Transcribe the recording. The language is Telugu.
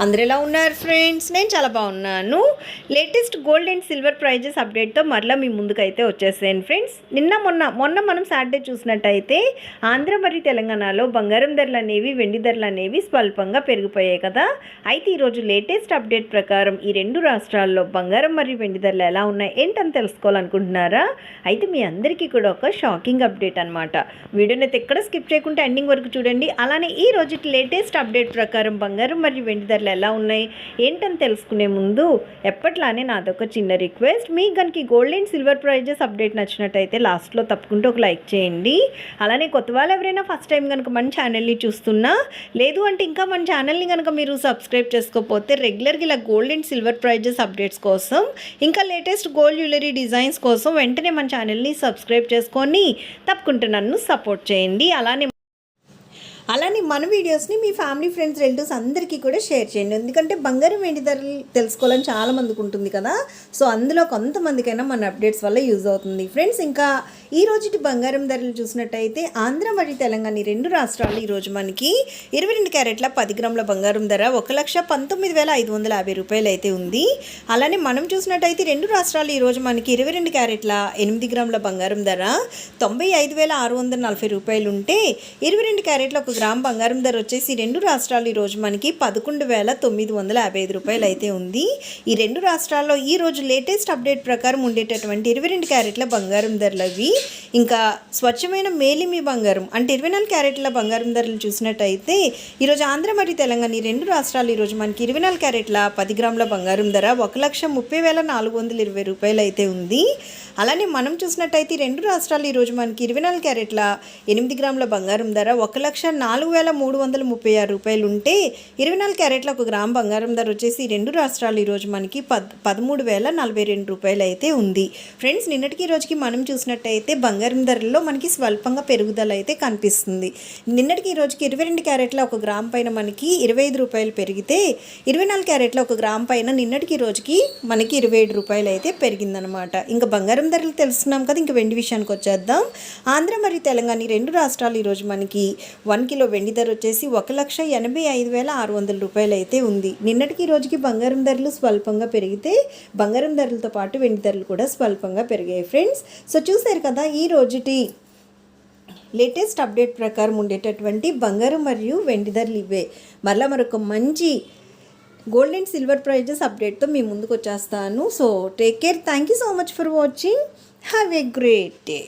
అందరు ఎలా ఉన్నారు ఫ్రెండ్స్ నేను చాలా బాగున్నాను. Latest gold and silver prices అప్డేట్తో మరలా మీ ముందుకైతే వచ్చేసాను ఫ్రెండ్స్ నిన్న మొన్న మొన్న మనం సాటర్డే చూసినట్టయితే ఆంధ్ర మరియు తెలంగాణలో బంగారం ధరలు అనేవి వెండి ధరలు అనేవి స్వల్పంగా పెరిగిపోయాయి కదా. అయితే ఈరోజు లేటెస్ట్ అప్డేట్ ప్రకారం ఈ రెండు రాష్ట్రాల్లో బంగారం మరియు వెండి ధరలు ఎలా ఉన్నాయి ఏంటని తెలుసుకోవాలనుకుంటున్నారా? అయితే మీ అందరికీ కూడా ఒక షాకింగ్ అప్డేట్ అనమాట వీడియోని అయితే ఎక్కడ స్కిప్ చేయకుండా ఎండింగ్ వరకు చూడండి. అలానే ఈ రోజు లేటెస్ట్ అప్డేట్ ప్రకారం బంగారం మరియు వెండి ధరలు ఎలా ఉన్నాయి ఏంటని తెలుసుకునే ముందు ఎప్పట్లానే నాదొక చిన్న రిక్వెస్ట్. మీకు కనుక gold and silver prices update నచ్చినట్టయితే లాస్ట్లో తప్పకుండా ఒక లైక్ చేయండి. అలానే కొత్త వాళ్ళు ఎవరైనా ఫస్ట్ టైం కనుక మన ఛానల్ని చూస్తున్నా లేదు అంటే ఇంకా మన ఛానల్ని కనుక మీరు సబ్స్క్రైబ్ చేసుకోకపోతే రెగ్యులర్గా ఇలా gold and silver prices updates కోసం ఇంకా లేటెస్ట్ గోల్డ్ జ్యువెలరీ డిజైన్స్ కోసం వెంటనే మన ఛానల్ని సబ్స్క్రైబ్ చేసుకొని తప్పకుండా నన్ను సపోర్ట్ చేయండి. అలానే అలానే మన వీడియోస్ని మీ ఫ్యామిలీ ఫ్రెండ్స్ రిలేటివ్స్ అందరికీ కూడా షేర్ చేయండి. ఎందుకంటే బంగారం వెండి ధరలు తెలుసుకోవాలని చాలా మందికి ఉంటుంది కదా. సో అందులో కొంతమందికైనా మన అప్డేట్స్ వల్ల యూజ్ అవుతుంది. ఫ్రెండ్స్ ఇంకా ఈ రోజుటి బంగారం ధరలు చూసినట్టయితే ఆంధ్ర మరియు తెలంగాణ రెండు రాష్ట్రాలు ఈరోజు మనకి ఇరవై రెండు క్యారెట్ల పది గ్రాముల బంగారం ధర ఒక లక్ష పంతొమ్మిది వేల ఐదు వందల యాభై రూపాయలు అయితే ఉంది. అలానే మనం చూసినట్టయితే రెండు రాష్ట్రాలు ఈరోజు మనకి ఇరవై రెండు క్యారెట్ల ఎనిమిది గ్రాముల బంగారం ధర తొంభై ఐదు వేల ఆరు వందల నలభై రూపాయలు ఉంటే ఇరవై రెండు క్యారెట్ల ఒక గ్రామ్ బంగారం ధర వచ్చేసి రెండు రాష్ట్రాలు ఈరోజు మనకి పదకొండు వేల తొమ్మిది వందల యాభై ఐదు రూపాయలు అయితే ఉంది. ఈ రెండు రాష్ట్రాల్లో ఈ రోజు లేటెస్ట్ అప్డేట్ ప్రకారం ఉండేటటువంటి ఇరవై రెండు క్యారెట్ల బంగారం ధరలు అవి. ఇంకా స్వచ్ఛమైన మేలిమి బంగారం అంటే ఇరవై నాలుగు క్యారెట్ల బంగారం ధరలు చూసినట్టయితే ఈరోజు ఆంధ్ర మరియు తెలంగాణ ఈ రెండు రాష్ట్రాలు ఈరోజు మనకి ఇరవై నాలుగు క్యారెట్ల పది గ్రాముల బంగారం ధర ఒక లక్ష ముప్పై వేల నాలుగు వందల ఇరవై రూపాయలు అయితే ఉంది. అలానే మనం చూసినట్టయితే ఈ రెండు రాష్ట్రాలు ఈరోజు మనకి ఇరవై నాలుగు క్యారెట్ల ఎనిమిది గ్రాముల బంగారం ధర ఒక లక్ష నాలుగు వేల మూడు వందల ముప్పై ఆరు రూపాయలు ఉంటే ఇరవై నాలుగు క్యారెట్ల ఒక గ్రామ్ బంగారం ధర వచ్చేసి ఈ రెండు రాష్ట్రాలు ఈరోజు మనకి పద్ పదమూడు వేల నలభై రెండు రూపాయలు అయితే ఉంది. ఫ్రెండ్స్ నిన్నటికి ఈ రోజుకి మనం చూసినట్టయితే బంగారం బంగారం ధరల్లో మనకి స్వల్పంగా పెరుగుదల అయితే కనిపిస్తుంది. నిన్నటికి ఈ రోజుకి ఇరవై రెండు క్యారెట్ల ఒక గ్రామ్ పైన మనకి ఇరవై ఐదు రూపాయలు పెరిగితే ఇరవై నాలుగు క్యారెట్ల ఒక గ్రామ్ పైన నిన్నటికి రోజుకి మనకి ఇరవై ఏడు రూపాయలు అయితే పెరిగిందనమాట ఇంకా బంగారం ధరలు తెలుసుకున్నాం కదా ఇంకా వెండి విషయానికి వచ్చేద్దాం. ఆంధ్ర మరియు తెలంగాణ రెండు రాష్ట్రాలు ఈరోజు మనకి వన్ కిలో వెండి ధర వచ్చేసి ఒక లక్ష ఎనభై ఐదు వేల ఆరు వందల రూపాయలు అయితే ఉంది. నిన్నటికి ఈ రోజుకి బంగారం ధరలు స్వల్పంగా పెరిగితే బంగారం ధరలతో పాటు వెండి ధరలు కూడా స్వల్పంగా పెరిగాయి ఫ్రెండ్స్. సో చూసారు కదా ఈ రోజుటి లేటెస్ట్ అప్డేట్ ప్రకారం ఉండేటటువంటి బంగారం మరియు వెండి ధరలు ఇవే. మరలా మరొక మంచి గోల్డ్ అండ్ సిల్వర్ ప్రైజెస్ అప్డేట్తో మీ ముందుకు వచ్చేస్తాను. So take care thank you so much for watching have a great day